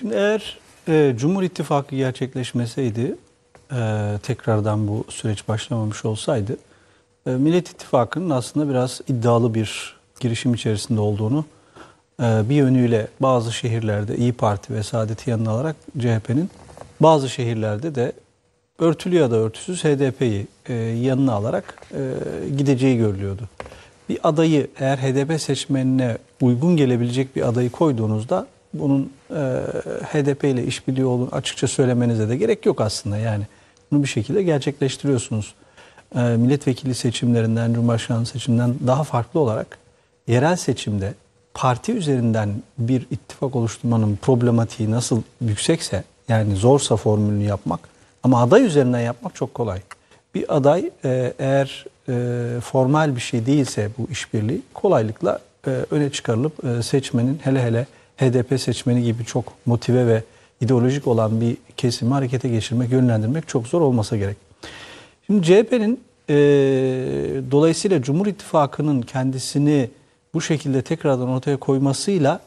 Şimdi eğer e, Cumhur İttifakı gerçekleşmeseydi, e, tekrardan bu süreç başlamamış olsaydı, e, Millet İttifakı'nın aslında biraz iddialı bir girişim içerisinde olduğunu e, bir yönüyle bazı şehirlerde İyi Parti ve Saadet'i yanına alarak CHP'nin bazı şehirlerde de örtülü ya da örtüsüz HDP'yi e, yanına alarak e, gideceği görülüyordu. Bir adayı eğer HDP seçmenine uygun gelebilecek bir adayı koyduğunuzda bunun e, HDP ile işbirliği olduğunu açıkça söylemenize de gerek yok aslında yani. Bunu bir şekilde gerçekleştiriyorsunuz. E, milletvekili seçimlerinden, Cumhurbaşkanı seçiminden daha farklı olarak yerel seçimde parti üzerinden bir ittifak oluşturmanın problematiği nasıl yüksekse yani zorsa formülünü yapmak ama aday üzerinden yapmak çok kolay. Bir aday e, eğer e, formal bir şey değilse bu işbirliği kolaylıkla e, öne çıkarılıp e, seçmenin hele hele HDP seçmeni gibi çok motive ve ideolojik olan bir kesimi harekete geçirmek, yönlendirmek çok zor olmasa gerek. Şimdi CHP'nin e, dolayısıyla Cumhur İttifakı'nın kendisini bu şekilde tekrardan ortaya koymasıyla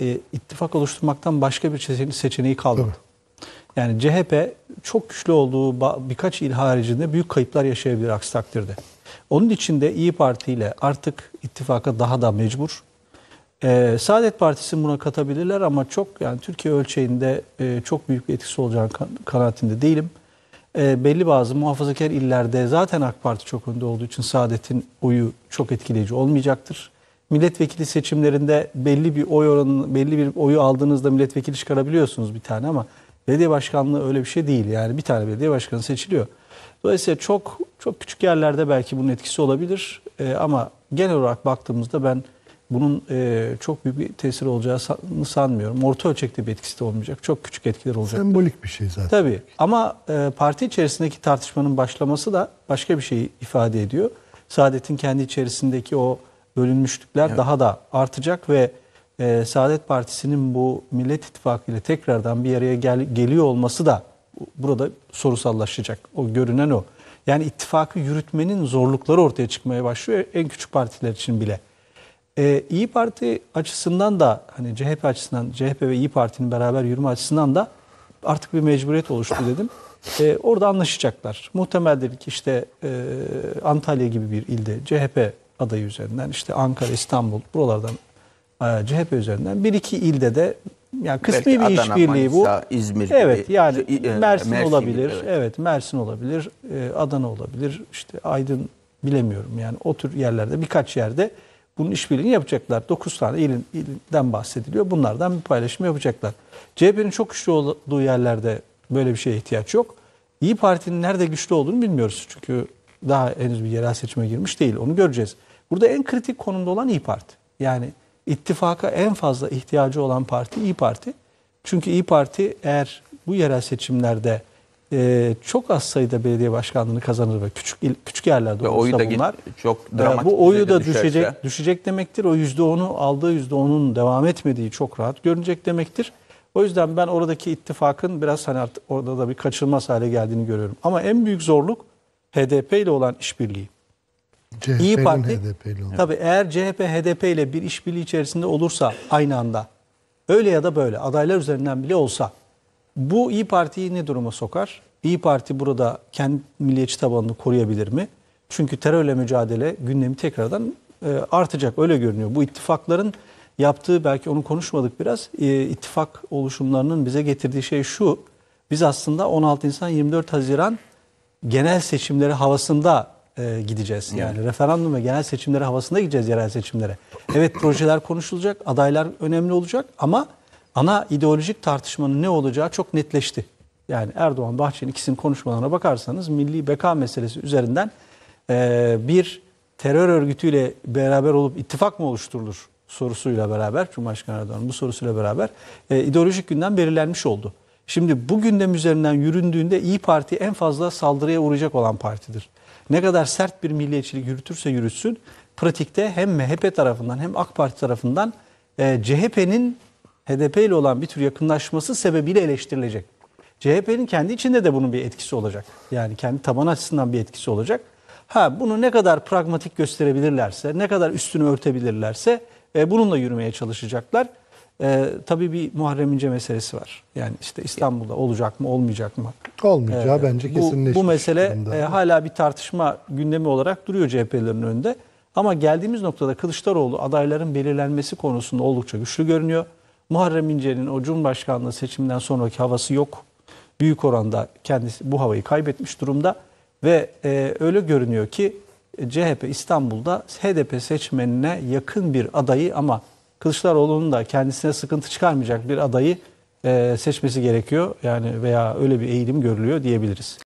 e, ittifak oluşturmaktan başka bir seçeneği, kalmadı. Tabii. Yani CHP çok güçlü olduğu birkaç il haricinde büyük kayıplar yaşayabilir aksi takdirde. Onun için de İyi Parti ile artık ittifaka daha da mecbur. Ee, Saadet Partisi buna katabilirler ama çok yani Türkiye ölçeğinde e, çok büyük bir etkisi olacağını kan- kanaatinde değilim. E, belli bazı muhafazakar illerde zaten AK Parti çok önde olduğu için Saadet'in oyu çok etkileyici olmayacaktır. Milletvekili seçimlerinde belli bir oy oranı, belli bir oyu aldığınızda milletvekili çıkarabiliyorsunuz bir tane ama belediye başkanlığı öyle bir şey değil. Yani bir tane belediye başkanı seçiliyor. Dolayısıyla çok çok küçük yerlerde belki bunun etkisi olabilir E, ama genel olarak baktığımızda ben bunun e, çok büyük bir tesir olacağını sanmıyorum. Orta ölçekte bir etkisi de olmayacak. Çok küçük etkiler olacak. Sembolik bir şey zaten. Tabii ama e, parti içerisindeki tartışmanın başlaması da başka bir şeyi ifade ediyor. Saadet'in kendi içerisindeki o bölünmüşlükler daha da artacak ve e, Saadet Partisi'nin bu Millet İttifakı ile tekrardan bir araya gel- geliyor olması da burada sorusallaşacak. O görünen o. Yani ittifakı yürütmenin zorlukları ortaya çıkmaya başlıyor en küçük partiler için bile. Ee, İyi Parti açısından da hani CHP açısından CHP ve İyi Parti'nin beraber yürüme açısından da artık bir mecburiyet oluştu dedim. Ee, orada anlaşacaklar. Muhtemeldir ki işte e, Antalya gibi bir ilde CHP adayı üzerinden işte Ankara, İstanbul buralardan e, CHP üzerinden bir iki ilde de yani kısmi Belki bir Adana, işbirliği bu. Manisa, İzmir gibi. Evet yani e, Mersin, Mersin olabilir. gibi, evet. evet. Mersin olabilir. e, Adana olabilir. işte Aydın bilemiyorum yani o tür yerlerde birkaç yerde bunun işbirliğini yapacaklar. 9 tane ilin, ilden bahsediliyor. Bunlardan bir paylaşım yapacaklar. CHP'nin çok güçlü olduğu yerlerde böyle bir şeye ihtiyaç yok. İyi Parti'nin nerede güçlü olduğunu bilmiyoruz. Çünkü daha henüz bir yerel seçime girmiş değil. Onu göreceğiz. Burada en kritik konumda olan İyi Parti. Yani ittifaka en fazla ihtiyacı olan parti İyi Parti. Çünkü İyi Parti eğer bu yerel seçimlerde e, çok az sayıda belediye başkanlığını kazanır ve küçük il- küçük yerlerde Ve oyu olursa da bunlar çok e, dramatik bu oyu da düşerse- düşecek düşecek demektir. O yüzde onu aldığı yüzde onun devam etmediği çok rahat görünecek demektir. O yüzden ben oradaki ittifakın biraz hani artık orada da bir kaçılmaz hale geldiğini görüyorum. Ama en büyük zorluk HDP ile olan işbirliği. CHP'nin İyi Parti HDP'li olan. tabii eğer CHP HDP ile bir işbirliği içerisinde olursa aynı anda öyle ya da böyle adaylar üzerinden bile olsa bu İyi Parti'yi ne duruma sokar? İyi Parti burada kendi milliyetçi tabanını koruyabilir mi? Çünkü terörle mücadele gündemi tekrardan e, artacak öyle görünüyor. Bu ittifakların yaptığı belki onu konuşmadık biraz. E, ittifak oluşumlarının bize getirdiği şey şu. Biz aslında 16 Nisan 24 Haziran genel seçimleri havasında e, gideceğiz. Yani referandum ve genel seçimleri havasında gideceğiz yerel seçimlere. Evet projeler konuşulacak, adaylar önemli olacak ama ana ideolojik tartışmanın ne olacağı çok netleşti. Yani Erdoğan, Bahçeli ikisinin konuşmalarına bakarsanız milli beka meselesi üzerinden e, bir terör örgütüyle beraber olup ittifak mı oluşturulur sorusuyla beraber Cumhurbaşkanı Erdoğan'ın bu sorusuyla beraber e, ideolojik gündem belirlenmiş oldu. Şimdi bu gündem üzerinden yüründüğünde İyi Parti en fazla saldırıya uğrayacak olan partidir. Ne kadar sert bir milliyetçilik yürütürse yürütsün pratikte hem MHP tarafından hem AK Parti tarafından e, CHP'nin HDP ile olan bir tür yakınlaşması sebebiyle eleştirilecek. CHP'nin kendi içinde de bunun bir etkisi olacak. Yani kendi taban açısından bir etkisi olacak. Ha bunu ne kadar pragmatik gösterebilirlerse, ne kadar üstünü örtebilirlerse e, bununla yürümeye çalışacaklar. Ee, tabii bir Muharrem İnce meselesi var. Yani işte İstanbul'da olacak mı olmayacak mı? Olmayacağı Ee, bence bu, kesinleşmiş bu mesele durumda. e, hala bir tartışma gündemi olarak duruyor CHP'lerin önünde. Ama geldiğimiz noktada Kılıçdaroğlu adayların belirlenmesi konusunda oldukça güçlü görünüyor. Muharrem İnce'nin o Cumhurbaşkanlığı seçiminden sonraki havası yok. Büyük oranda kendisi bu havayı kaybetmiş durumda. Ve e, öyle görünüyor ki e, CHP İstanbul'da HDP seçmenine yakın bir adayı ama Kılıçdaroğlu'nun da kendisine sıkıntı çıkarmayacak bir adayı e, seçmesi gerekiyor. Yani veya öyle bir eğilim görülüyor diyebiliriz.